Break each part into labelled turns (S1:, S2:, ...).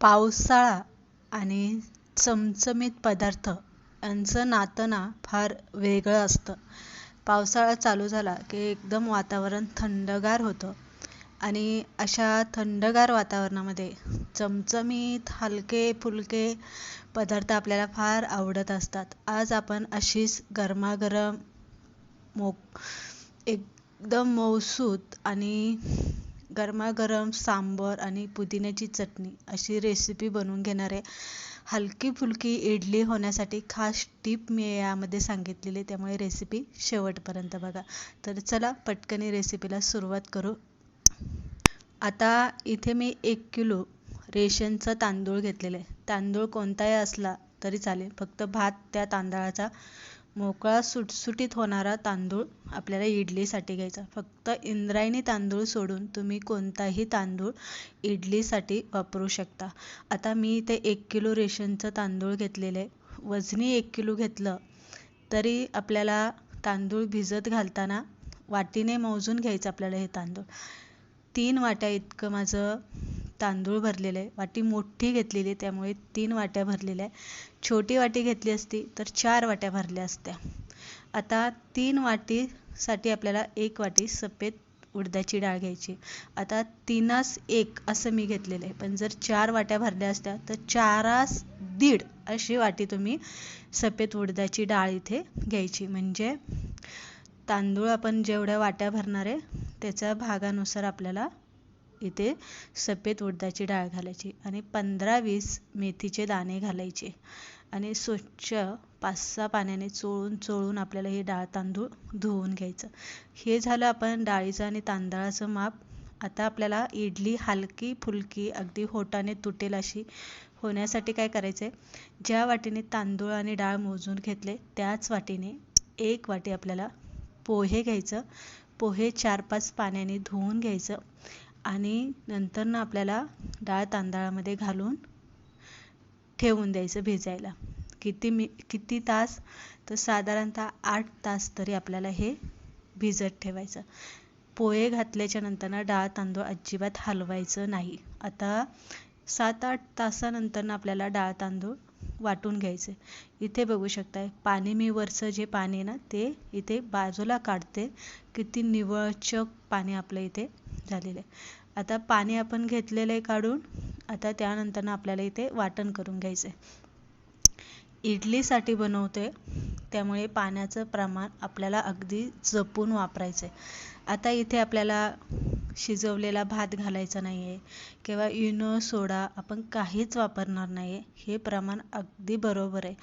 S1: पावसाळा आणि चमचमीत पदार्थ यांचं नातं ना फार वेगळं असतं. पावसाळा चालू झाला की एकदम वातावरण थंडगार होतं. आणि अशा थंडगार वातावरणामध्ये चमचमीत हलके फुलके पदार्थ आपल्याला फार आवडत असतात. आज आपण अशीच गरमागरम मोक एकदम मौसूत आणि गरमागरम सांबर आणि पुदिन्याची चटणी अशी रेसिपी बनवून घेणार आहे. हलकी फुलकी इडली होण्यासाठी खास टीप मी यामध्ये सांगितलेली त्यामुळे रेसिपी शेवटपर्यंत बघा. तर चला पटकनी रेसिपीला सुरुवात करू. आता इथे मी एक किलो रेशनचा तांदूळ घेतलेला आहे. तांदूळ कोणताही असला तरी चालेल. फक्त भात त्या तांदळाचा मोकळा सुटसुटीत होणारा तांदूळ आपल्याला इडलीसाठी घ्यायचा. फक्त इंद्रायणी तांदूळ सोडून तुम्ही कोणताही तांदूळ इडलीसाठी वापरू शकता. आता मी इथे एक किलो रेशनचं तांदूळ घेतलेले वजनी एक किलो घेतलं तरी आपल्याला तांदूळ भिजत घालताना वाटीने मोजून घ्यायचं आपल्याला हे तांदूळ. तीन वाट्या इतकं माझं तांदूळ भरलेलं आहे. वाटी मोठी घेतलेली त्यामुळे तीन वाट्या भरलेल्या आहे. छोटी वाटी घेतली असती तर चार वाट्या भरल्या असत्या. आता तीन वाटीसाठी आपल्याला एक वाटी सफेद उडदाची डाळ घ्यायची. आता तीनास एक असं मी घेतलेलं आहे. पण जर चार वाट्या भरल्या असत्या तर चारास दीड अशी वाटी तुम्ही सफेद उडदाची डाळ इथे घ्यायची. म्हणजे तांदूळ आपण जेवढ्या वाट्या भरणार आहे त्याच्या भागानुसार आपल्याला इथे सफेद उडदाची डाळ घालायची आणि पंधरा वीस मेथीचे दाणे घालायचे. आणि स्वच्छ पाच सहा पाण्याने चोळून चोळून आपल्याला हे डाळ तांदूळ धुवून घ्यायचं. हे झालं आपण डाळीचं आणि तांदळाचं माप. आता आपल्याला इडली हलकी फुलकी अगदी होटाने तुटेल अशी होण्यासाठी काय करायचं आहे ज्या वाटीने तांदूळ आणि डाळ मोजून घेतले त्याच वाटीने एक वाटी आपल्याला पोहे घ्यायचं. पोहे चार पाच पाण्याने धुवून घ्यायचं. आणि नंतर ना आपल्याला डाळ तांदळामध्ये घालून ठेवून द्यायचं भिजायला. किती मी किती तास? तर साधारणतः आठ तास तरी आपल्याला हे भिजत ठेवायचं. पोहे घातल्याच्या नंतर डाळ तांदूळ अजिबात हलवायचं नाही. आता सात आठ तासानंतर आपल्याला डाळ तांदूळ वाटून घ्यायचे. इथे बघू शकताय पाणी मी वरचं जे पाणी आहे ना ते इथे बाजूला काढते. किती निवळचक पाणी आपलं इथे झालेलं. आहे आता पाणी आपण घेतलेलं आहे काढून आता त्यानंतर आपल्याला इथे वाटण करून घ्यायचं आहे इडलीसाठी बनवते त्यामुळे पाण्याचं प्रमाण आपल्याला अगदी जपून वापरायचं आहे आता इथे आपल्याला शिजवलेला भात घालायचा नाही आहे किंवा इनो सोडा आपण काहीच वापरणार नाही आहे हे प्रमाण अगदी बरोबर आहे.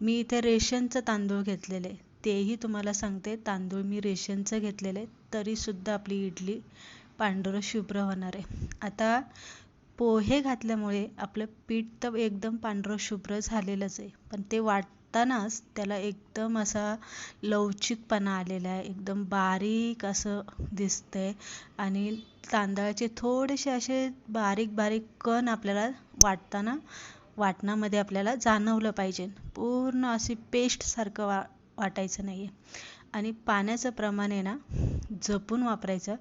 S1: मी इथे रेशनचं तांदूळ घेतलेले तेही तुम्हाला सांगते तांदूळ मी रेशनचं घेतलेले तरीसुद्धा आपली इडली पांढरं शुभ्र होणार आहे. आता पोहे घातल्यामुळे आपलं पीठ तर एकदम पांढरं शुभ्र झालेलंच आहे. पण ते वाटतानाच त्याला एकदम असा लवचिकपणा आलेला आहे. एकदम बारीक असं दिसतंय. आणि तांदळाचे थोडेसे असे बारीक बारीक कण आपल्याला वाटताना वाटणामध्ये आपल्याला जाणवलं पाहिजे. पूर्ण अशी पेस्टसारखं वा वाटायचं नाही आहे आणि पाण्याचं प्रमाण आहे ना जपून वापरायचं.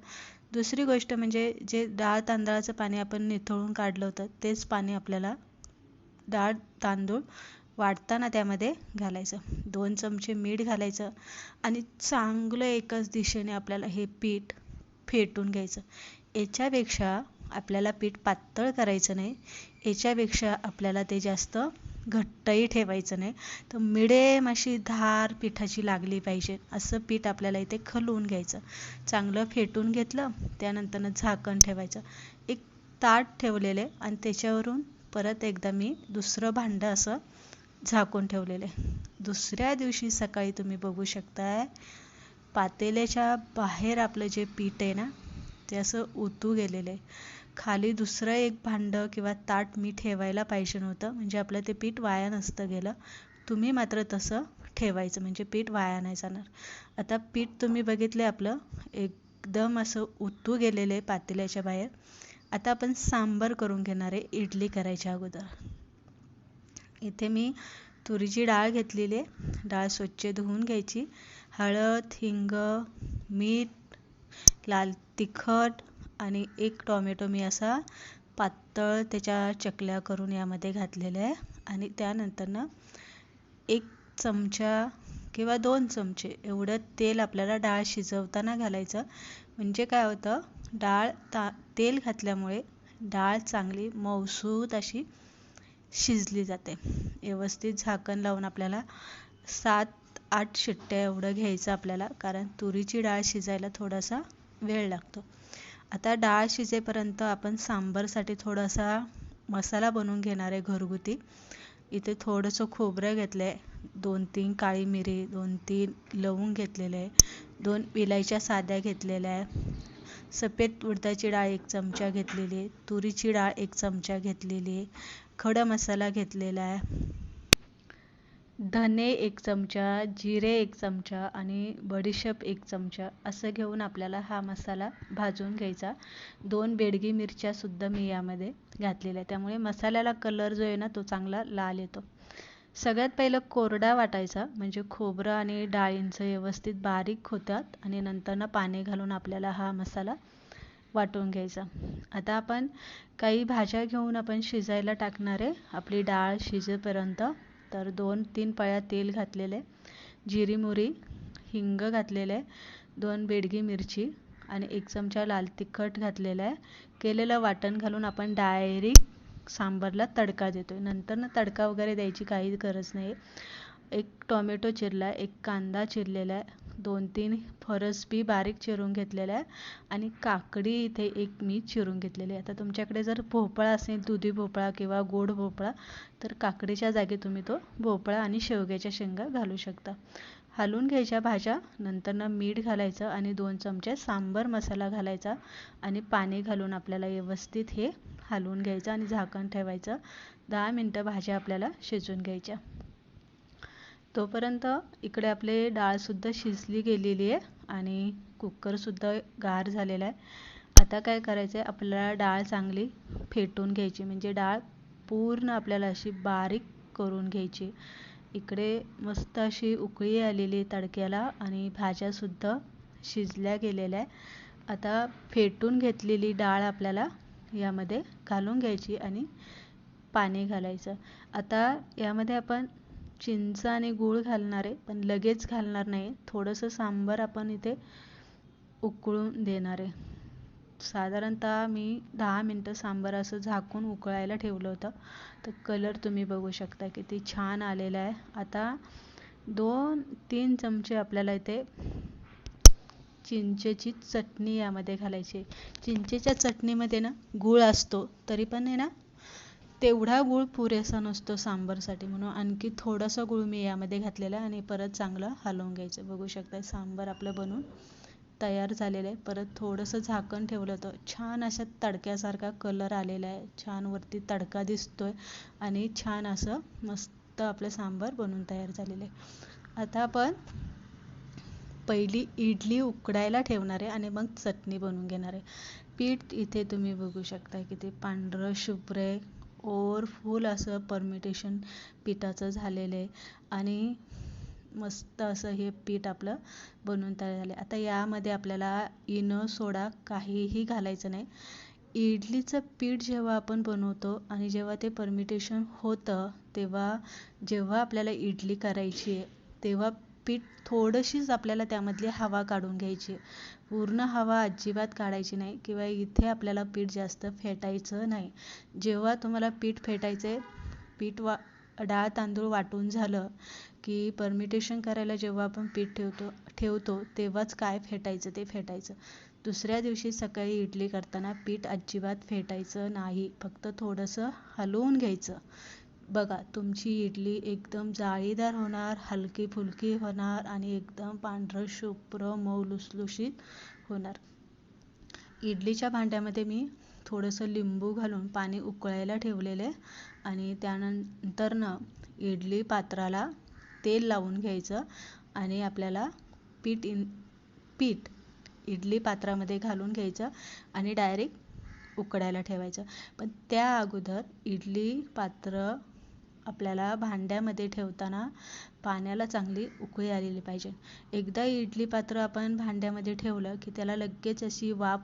S1: दुसरी गोष्ट म्हणजे जे डाळ तांदळाचं पाणी आपण निथळून काढलं होतं तेच पाणी आपल्याला डाळ तांदूळ वाटताना त्यामध्ये घालायचं. दोन चमचे मीठ घालायचं आणि चांगलं एकच दिशेने आपल्याला हे पीठ फेटून घ्यायचं. याच्यापेक्षा आपल्याला पीठ पातळ करायचं नाही. याच्यापेक्षा आपल्याला ते जास्त घट्टही ठेवायचं नाही. तर मिडेम अशी धार पिठाची लागली पाहिजे. असं पीठ आपल्याला इथे खलवून घ्यायचं. चांगलं फेटून घेतलं त्यानंतरनं झाकण ठेवायचं. एक ताट ठेवलेले आणि त्याच्यावरून परत एकदा मी दुसरं भांडं असं झाकून ठेवलेले. दुसऱ्या दिवशी सकाळी तुम्ही बघू शकताय पातेल्याच्या बाहेर आपलं जे पीठ आहे ना ते असं ओतू गेलेलं. आहे खाली दुसरं एक भांडं किंवा ताट मी ठेवायला पाहिजे नव्हतं. म्हणजे आपलं ते पीठ वाया नसतं गेलं. तुम्ही मात्र तसं ठेवायचं. म्हणजे पीठ वाया नाही जाणार. आता पीठ तुम्ही बघितले आपलं. एकदम असं उतू गेलेलं आहे पातेल्याच्या बाहेर. आता आपण सांबर करून घेणार आहे. इडली करायच्या अगोदर. इथे मी तुरीची डाळ घेतलेली आहे. डाळ स्वच्छ धुवून घ्यायची. हळद हिंग मीठ लाल तिखट आणि एक टॉमॅटो मी असा पातळ त्याच्या चकल्या करून यामध्ये घातलेल्या आहे. आणि त्यानंतर ना एक चमचा किंवा दोन चमचे एवढं तेल आपल्याला डाळ शिजवताना घालायचं. म्हणजे काय होतं? डाळ ता तेल घातल्यामुळे डाळ चांगली मऊसूत अशी शिजली जाते. व्यवस्थित झाकण लावून आपल्याला सात आठ शिट्ट्या एवढं घ्यायचं आपल्याला. कारण तुरीची डाळ शिजायला थोडासा वेळ लागतो. आता डाळ शिजेपर्यंत आपण सांबरसाठी थोडासा मसाला बनवून घेणार आहे घरगुती. इथे थोडंसं खोबरं घेतलं आहे दोन तीन काळी मिरी दोन तीन लवंग घेतलेले आहे दोन विलायच्या साध्या घेतलेल्या आहे. सफेद उडदाची डाळ एक चमचा घेतलेली आहे तुरीची डाळ एक चमचा घेतलेली आहे खडा मसाला घेतलेला आहे. धने एक चमचा जिरे एक चमचा आणि बडीशेप एक चमचा असं घेऊन आपल्याला हा मसाला भाजून घ्यायचा. दोन बेडगी मिरच्यासुद्धा मी यामध्ये घातलेल्या आहे त्यामुळे मसाल्याला कलर जो आहे ना तो चांगला लाल येतो. सगळ्यात पहिलं कोरडा वाटायचा म्हणजे खोबरं आणि डाळींचं व्यवस्थित बारीक होतात आणि नंतर पाणी घालून आपल्याला हा मसाला वाटून घ्यायचा. आता आपण काही भाज्या घेऊन आपण शिजायला टाकणार आहे. आपली डाळ शिजेपर्यंत तर दोन तीन पळ्या तेल घातलेले जिरी मोरी हिंग घातलेले दोन बेडगी मिरची आणि एक चमचा लाल तिखट घातलेलं. आहे केलेलं वाटण घालून आपण डायरेक्ट सांबरला तडका देतो आहे नंतर ना तडका वगैरे द्यायची काही गरज नाही. एक टोमॅटो चिरला आहे एक कांदा चिरलेला आहे दोन तीन फरसबी बारीक चिरून घेतलेल्या आहे आणि काकडी इथे एक मी चिरून घेतलेली आहे. आता तुमच्याकडे जर भोपळा असेल दुधी भोपळा किंवा गोड भोपळा तर काकडीच्या जागी तुम्ही तो भोपळा आणि शेवग्याच्या शेंगा घालू शकता. हलवून घ्यायच्या भाज्या नंतरनं मीठ घालायचं आणि दोन चमचे सांबर मसाला घालायचा आणि पाणी घालून आपल्याला व्यवस्थित हे हलवून घ्यायचं आणि झाकण ठेवायचं. दहा मिनटं भाज्या आपल्याला शिजून घ्यायच्या. तोपर्यंत इकडे आपले डाळसुद्धा शिजली गेलेली आहे आणि कुकरसुद्धा गार झालेला आहे. आता काय करायचं आहे आपल्याला डाळ चांगली फेटून घ्यायची. म्हणजे डाळ पूर्ण आपल्याला अशी बारीक करून घ्यायची. इकडे मस्त अशी उकळी आलेली तडक्याला आणि भाज्यासुद्धा शिजल्या गेलेल्या आहे. आता फेटून घेतलेली डाळ आपल्याला यामध्ये घालून घ्यायची आणि पाणी घालायचं. आता यामध्ये आपण चिंच आणि गूळ घालणार आहे पण लगेच घालणार नाही. थोडंसं सांबार आपण इथे उकळून देणार आहे. साधारणतः मी दहा मिनटं सांबार असं झाकून उकळायला ठेवलं होतं. तर कलर तुम्ही बघू शकता किती छान आलेला आहे. आता दोन तीन चमचे आपल्याला इथे चिंचेची चटणी यामध्ये घालायची चिंचेच्या चटणीमध्ये ना गूळ असतो तरी पण आहे ना तेवढा गूळ पुरेसा नसतो सांबारसाठी म्हणून आणखी थोडासा गूळ मी यामध्ये घातलेला आणि परत चांगलं हलवून घ्यायचं. बघू शकता सांबार आपलं बनून तयार झालेलं आहे. परत थोडंसं झाकण ठेवलं होतं. छान अशा तडक्यासारखा कलर आलेला आहे. छान वरती तडका दिसतोय आणि छान असं मस्त आपलं सांबार बनून तयार झालेलं आहे. आता आपण पहिली इडली उकडायला ठेवणार आहे आणि मग चटणी बनवून घेणार आहे. पीठ इथे तुम्ही बघू शकता किती पांढरं शुभ्र आहे. ओव्हरफुल असं परमिटेशन पिठाचं झालेलं आहे. आणि मस्त असं हे पीठ आपलं बनवून तयार झालं आता यामध्ये आपल्याला इनो सोडा काहीही घालायचं नाही. इडलीचं पीठ जेव्हा आपण बनवतो आणि जेव्हा ते परमिटेशन होतं तेव्हा जेव्हा आपल्याला इडली करायची आहे तेव्हा पीठ थोडीशीच आपल्याला त्यामधली हवा काढून घ्यायची. पूर्ण हवा अजिबात काढायची नाही किंवा इथे आपल्याला पीठ जास्त फेटायचं नाही. जेव्हा तुम्हाला पीठ फेटायचं आहे पीठ वा डाळ तांदूळ वाटून झालं की परमिटेशन करायला जेव्हा आपण पीठ ठेवतो ठेवतो तेव्हाच काय फेटायचं ते फेटायचं. दुसऱ्या दिवशी सकाळी इडली करताना पीठ अजिबात फेटायचं नाही. फक्त थोडंसं हलवून घ्यायचं. बघा तुमची इडली एकदम जाळीदार होणार हलकी फुलकी होणार आणि एकदम पांढरं शुभ्र मऊ लुसलुशीत होणार. इडलीच्या भांड्यामध्ये मी थोडंसं लिंबू घालून पाणी उकळायला ठेवलेले आणि त्यानंतरनं इडली पात्राला तेल लावून घ्यायचं आणि आपल्याला पीठ इन पीठ इडली पात्रामध्ये घालून घ्यायचं आणि डायरेक्ट उकडायला ठेवायचं. पण त्या अगोदर इडली पात्र आपल्याला भांड्यामध्ये ठेवताना पाण्याला चांगली उकळी आलेली पाहिजे. एकदा इडली पात्र आपण भांड्यामध्ये ठेवलं की त्याला लगेच अशी वाफ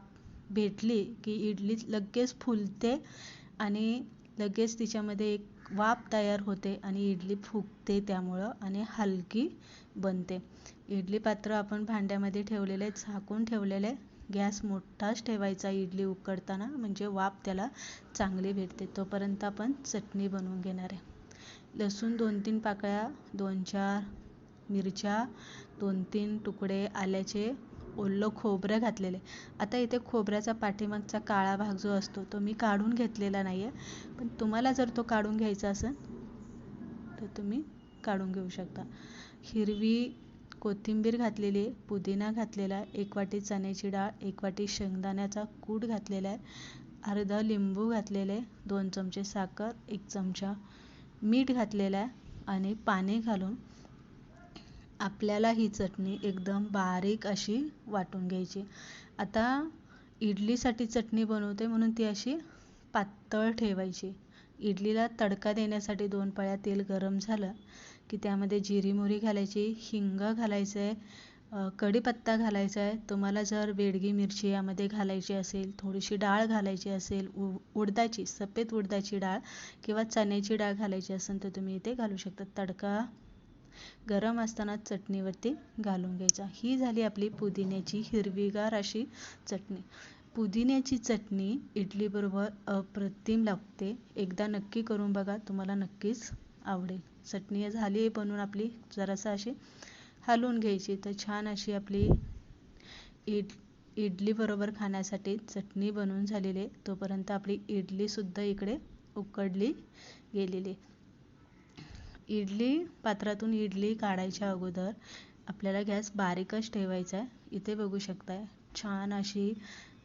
S1: भेटली की इडली लगेच फुलते आणि लगेच तिच्यामध्ये एक वाफ तयार होते आणि इडली फुगते त्यामुळं आणि हलकी बनते. इडली पात्र आपण भांड्यामध्ये ठेवलेले झाकून ठेवलेले गॅस मोठाच ठेवायचा इडली उकडताना म्हणजे वाफ त्याला चांगली भेटते. तोपर्यंत आपण चटणी बनवून घेणार आहे. लसूण दोन तीन पाकळ्या दोन चार मिरच्या दोन तीन तुकडे आल्याचे ओलं खोबरं घातलेले. आता इथे खोबऱ्याचा पाठीमागचा काळा भाग जो असतो तो मी काढून घेतलेला नाही आहे पण तुम्हाला जर तो काढून घ्यायचा असेल तर तुम्ही काढून घेऊ शकता. हिरवी कोथिंबीर घातलेली आहे पुदिना घातलेला आहे एक वाटी चण्याची डाळ एक वाटी शेंगदाण्याचा कूट घातलेला आहे अर्धा लिंबू घातलेले दोन चमचे साखर एक चमचा मीठ घातलेलं आहे आणि पाणी घालून आपल्याला ही चटणी एकदम बारीक अशी वाटून घ्यायची. आता इडलीसाठी चटणी बनवते म्हणून ती अशी पातळ ठेवायची. इडलीला तडका देण्यासाठी दोन पळ्या तेल गरम झालं की त्यामध्ये जिरी मोहरी घालायची हिंग घालायचं आहे कढीपत्ता घालायचा आहे. तुम्हाला जर बेडगी मिरची यामध्ये घालायची असेल थोडीशी डाळ घालायची असेल उ उडदाची सफेद उडदाची डाळ किंवा चण्याची डाळ घालायची असेल तर तुम्ही इथे घालू शकता. तडका गरम असताना चटणीवरती घालून घ्यायचा. ही झाली आपली पुदिन्याची हिरवीगार अशी चटणी. पुदिन्याची चटणी इडलीबरोबर अप्रतिम लागते. एकदा नक्की करून बघा तुम्हाला नक्कीच आवडेल. चटणी झाली बनवून आपली जरासं अशी हलवून घ्यायची. तर छान अशी आपली इड इडलीबरोबर खाण्यासाठी चटणी बनवून झालेली आहे. तोपर्यंत आपली इडलीसुद्धा इकडे उकडली गेलेली इडली पात्रातून इडली काढायच्या अगोदर आपल्याला गॅस बारीकच ठेवायचा आहे. इथे बघू शकताय छान अशी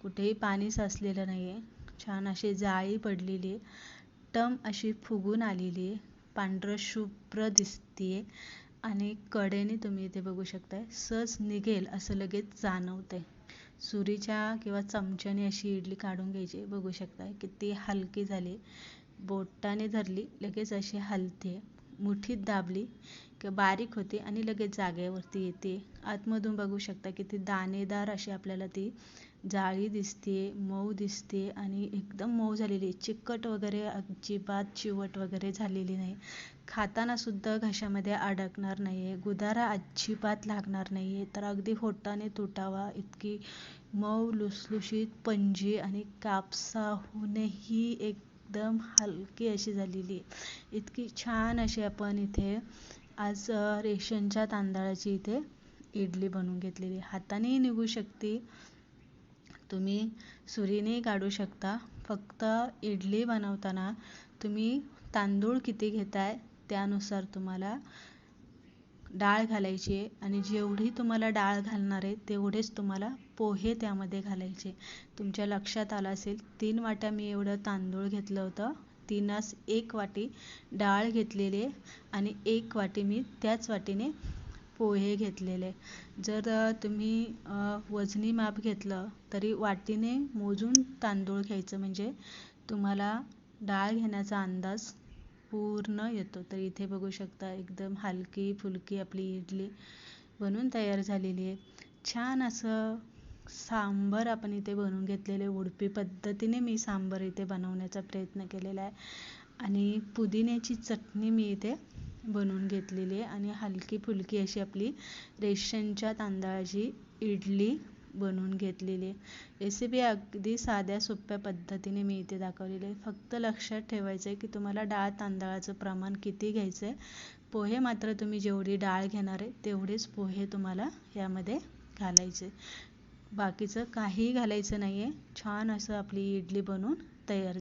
S1: कुठेही पाणी साचलेलं नाही आहे छान अशी जाळी पडलेली आहे. टम अशी फुगून आलेली आहे. पांढरं शुभ्र दिसते आणि कडेने तुम्ही इथे बघू शकताय. सहज निघेल असं लगेच जाणवतंय. सुरीच्या किंवा चमच्याने अशी इडली काढून घ्यायची. बघू शकताय किती हलकी झाली. बोटाने धरली लगेच अशी हलते. मुठीत दाबली की बारीक होते आणि लगेच जागेवरती येते. आतमधून बघू शकता किती दाणेदार अशी आपल्याला ती जाळी दिसते मऊ दिसते आणि एकदम मऊ झालेली चिकट वगैरे अजिबात चिवट वगैरे झालेली नाही. खाताना सुद्धा घशामध्ये अडकणार नाही आहे गुदारा अजिबात लागणार नाही आहे तर अगदी होटाने तुटावा. इतकी मऊ लुसलुशीत पंजी आणि कापसाहूनही एकदम हलकी अशी झालेली आहे. इतकी छान अशी आपण इथे आज रेशनच्या तांदळाची इथे इडली बनवून घेतलेली हातानेही निघू शकते. तुम्ही सुरीने काढू शकता. फक्त इडली बनवताना तुम्ही तांदूळ किती घेताय त्यानुसार तुम्हाला डाळ घालायची आहे. आणि जेवढी तुम्हाला डाळ घालणार आहे तेवढेच तुम्हाला पोहे त्यामध्ये घालायचे तुमच्या लक्षात आलं असेल तीन वाट्या मी एवढं तांदूळ घेतलं होतं. तीनास एक वाटी डाळ घेतलेली आहे. आणि एक वाटी मी त्याच वाटीने पोहे घेतलेले. जर तुम्ही वजनी माप घेतलं तरी वाटीने मोजून तांदूळ घ्यायचं. म्हणजे तुम्हाला डाळ घेण्याचा अंदाज पूर्ण येतो. तर इथे बघू शकता एकदम हलकी फुलकी आपली इडली बनून तयार झालेली आहे. छान असं सांबर आपण इथे बनवून घेतलेले. उडपी पद्धतीने मी सांबर इथे बनवण्याचा प्रयत्न केलेला आहे. आणि पुदिन्याची चटणी मी इथे बनवून घेतलेली आहे आणि हलकी फुलकी अशी आपली रेशनच्या तांदळाची इडली बनवून घेतलेली आहे. रेसिपी अगदी साध्या सोप्या पद्धतीने मी इथे दाखवलेली आहे. फक्त लक्षात ठेवायचं आहे की तुम्हाला डाळ तांदळाचं प्रमाण किती घ्यायचं आहे पोहे मात्र तुम्ही जेवढी डाळ घेणार आहे तेवढेच पोहे तुम्हाला यामध्ये घालायचे. बाकीचं काहीही घालायचं नाही आहे छान असं आपली इडली बनवून तयार